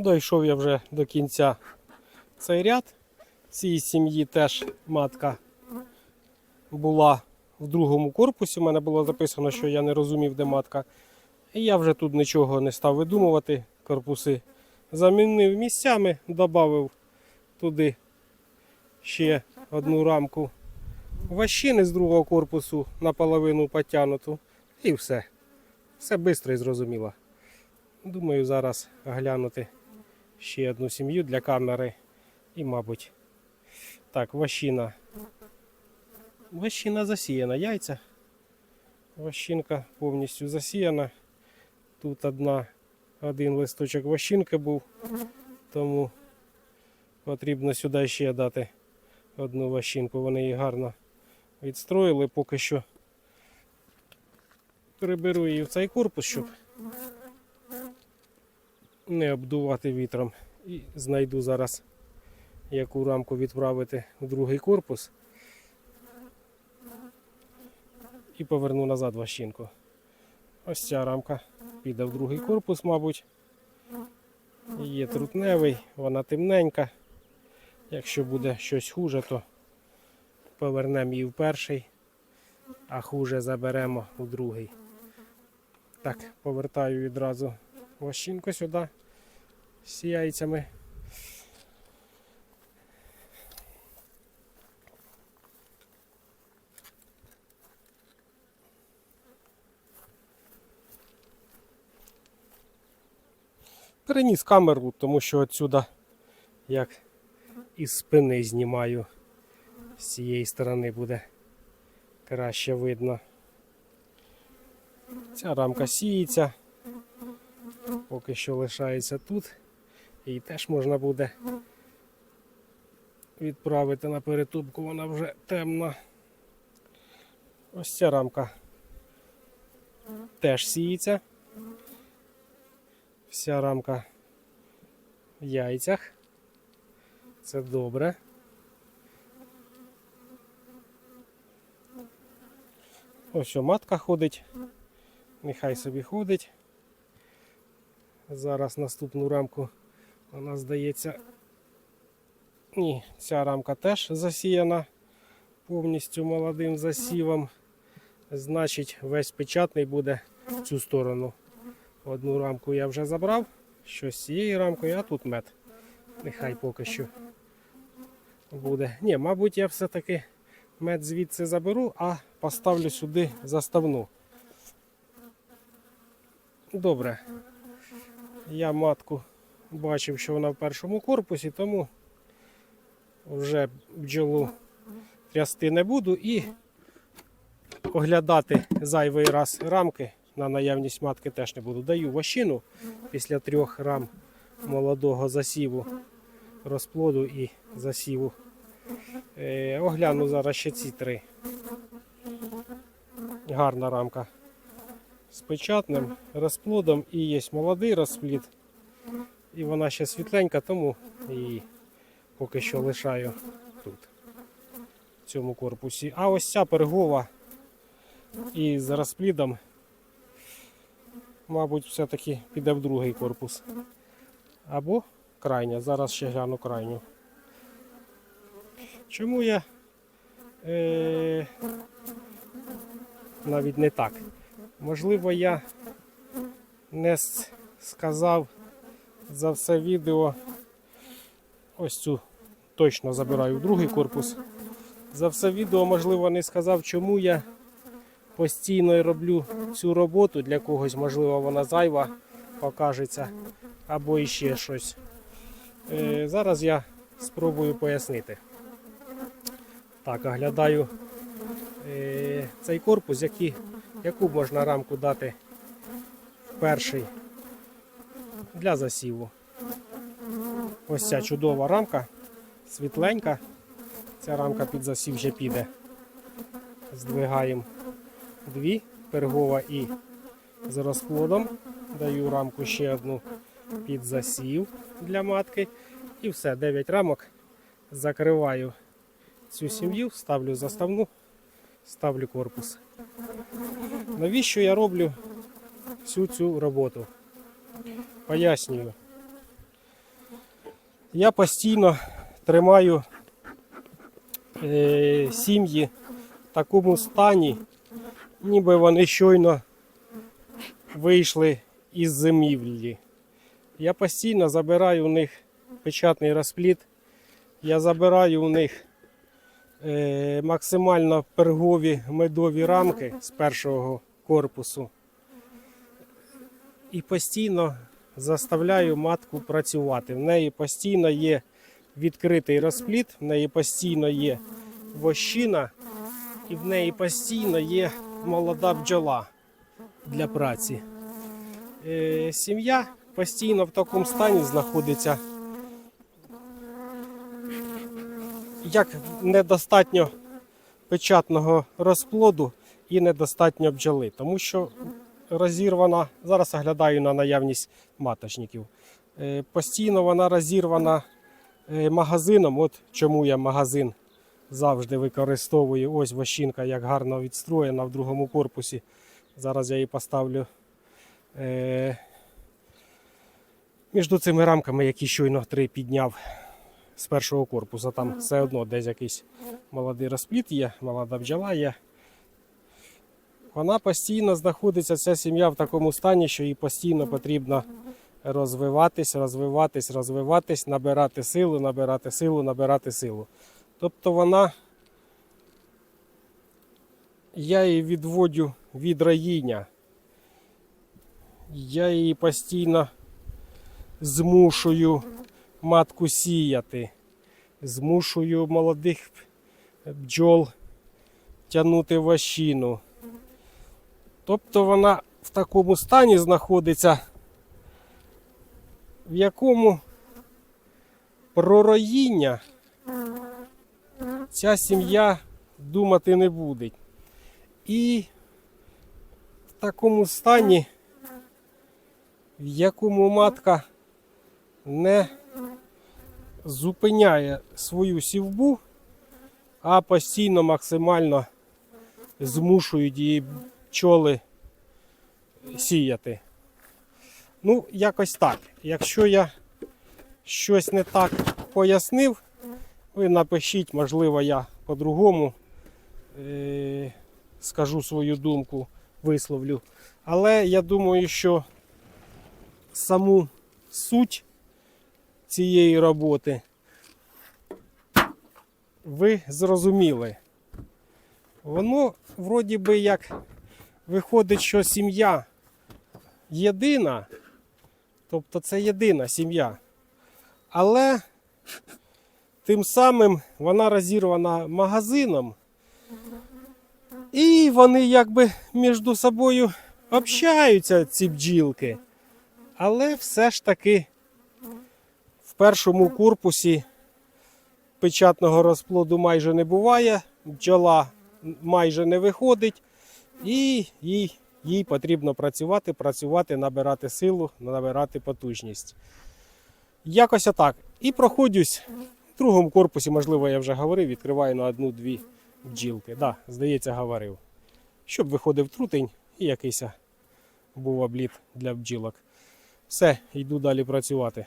Дійшов я вже до кінця цей ряд. Цій сім'ї теж матка була в другому корпусі. У мене було записано, що я не розумів, де матка. І я вже тут нічого не став видумувати. Корпуси замінив місцями, додав туди ще одну рамку ващини з другого корпусу наполовину потягнуту. І все. Все швидко і зрозуміло. Думаю, зараз глянути ще одну сім'ю для камери. І, мабуть, так, ващина. Ващина засіяна, яйця. Ващинка повністю засіяна. Тут одна, один листочок ващинки був, тому потрібно сюди ще дати одну ващинку. Вони її гарно відстроїли. Поки що приберу її в цей корпус, щоб не обдувати вітром. І знайду зараз яку рамку відправити в другий корпус. І поверну назад ващинку. Ось ця рамка піде в другий корпус, мабуть. Є трутневий, вона темненька. Якщо буде щось хуже, то повернемо її в перший, а хуже заберемо у другий. Так, повертаю відразу ващинку сюди з яйцями. Переніс камеру, тому що отсюда, як із спини знімаю, з цієї сторони буде краще видно. Ця рамка сіється, поки що лишається тут. Її теж можна буде відправити на перетубку, вона вже темна. Ось ця рамка теж сіється. Вся рамка в яйцях. Це добре. Ось що матка ходить. Нехай собі ходить. Зараз наступну рамку вона здається. Ні, ця рамка теж засіяна повністю молодим засівом. Значить, весь печатний буде в цю сторону. Одну рамку я вже забрав, що з цією рамкою, а тут мед. Нехай поки що буде. Ні, мабуть, я все-таки мед звідси заберу, а поставлю сюди заставну. Добре. Я матку бачив, що вона в першому корпусі, тому вже бджолу трясти не буду і оглядати зайвий раз рамки на наявність матки теж не буду. Даю вощину після трьох рам молодого засіву, розплоду і засіву. Е, огляну зараз ще ці три. Гарна рамка з печатним розплодом і є молодий розплід. І вона ще світленька, тому її поки що лишаю тут, в цьому корпусі. А ось ця пергова із розплідом, мабуть, все-таки піде в другий корпус. Або крайня. Зараз ще гляну крайню. Чому я е, навіть не так? Можливо, я не сказав за все відео. Ось цю точно забираю другий корпус. За все відео, можливо, не сказав, чому я постійно роблю цю роботу. Для когось, можливо, вона зайва покажеться або іще щось. Е, зараз я спробую пояснити. Так, оглядаю е, цей корпус, які, яку можна рамку дати перший для засіву. Ось ця чудова рамка, світленька. Ця рамка під засів ще піде. Здвигаємо дві, пергова і з розплодом. Даю рамку ще одну під засів для матки. І все, 9 рамок. Закриваю цю сім'ю, ставлю заставну, ставлю корпус. Навіщо я роблю всю цю роботу? Пояснюю. Я постійно тримаю е, сім'ї в такому стані, ніби вони щойно вийшли із зимівлі. Я постійно забираю у них печатний розплід, я забираю у них е, максимально пергові медові рамки з першого корпусу. І постійно заставляю матку працювати. В неї постійно є відкритий розплід, в неї постійно є вощина, і в неї постійно є молода бджола для праці. Е, сім'я постійно в такому стані знаходиться. Як недостатньо печатного розплоду і недостатньо бджоли, тому що розірвана, зараз оглядаю на наявність маточників. Е, Постійно вона розірвана е, магазином. От чому я магазин завжди використовую. Ось вощинка, як гарно відстроєна в другому корпусі. Зараз я її поставлю е, між цими рамками, які щойно три підняв з першого корпусу. Там все одно десь якийсь молодий розпліт є, молода бджола є. Вона постійно знаходиться, ця сім'я в такому стані, що їй постійно потрібно розвиватись, розвиватись, розвиватись, набирати силу, набирати силу, набирати силу. Тобто вона, я її відводю від раїння. Я її постійно змушую матку сіяти, змушую молодих бджол тягнути ващину. Тобто вона в такому стані знаходиться, в якому про роїння ця сім'я думати не буде. І в такому стані, в якому матка не зупиняє свою сівбу, а постійно максимально змушують її пчоли сіяти. Ну, якось так. Якщо я щось не так пояснив, ви напишіть, можливо, я по-другому е- скажу свою думку, висловлю. Але я думаю, що саму суть цієї роботи ви зрозуміли. Воно вроді би як виходить, що сім'я єдина, тобто це єдина сім'я. Але тим самим вона розірвана магазином. І вони якби між собою общаються, ці бджілки. Але все ж таки в першому корпусі печатного розплоду майже не буває, бджола майже не виходить, і їй, їй потрібно працювати, працювати, набирати силу, набирати потужність. Якось отак. І проходжусь в другому корпусі, можливо, я вже говорив, відкриваю на одну-дві бджілки. Да, здається, говорив. Щоб виходив трутень і якийсь був обліт для бджілок. Все, йду далі працювати.